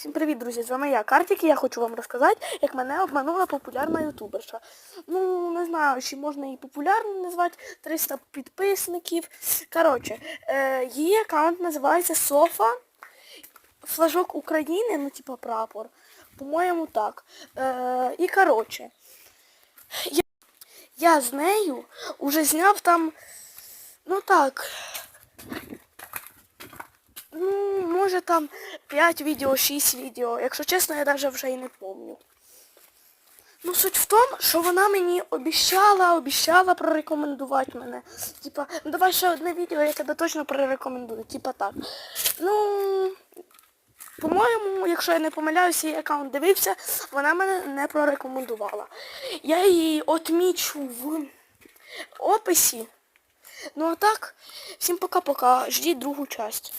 Всім привіт, друзі! З вами я, Картік, і я хочу вам розказати, як мене обманула популярна ютуберша. Ну, не знаю, чи можна її популярною назвати, 300 підписників. Коротше, е, її аккаунт називається Софа. Флажок України, ну типа прапор. По-моєму, так. Е, і коротше, я, я з нею уже зняв там, ну так, Ну, може там 5 відео, 6 відео. Якщо чесно, я навіть вже і не пам'ятаю. Ну, суть в тому, що вона мені обіщала, обіщала прорекомендувати мене. Типа, ну давай ще одне відео, я тебе точно прорекомендую. Типа так. Ну, по-моєму, якщо я не помиляюся, її аккаунт дивився, вона мене не прорекомендувала. Я її отмічу в описі. Ну а так, всім пока-пока. Ждіть другу часть.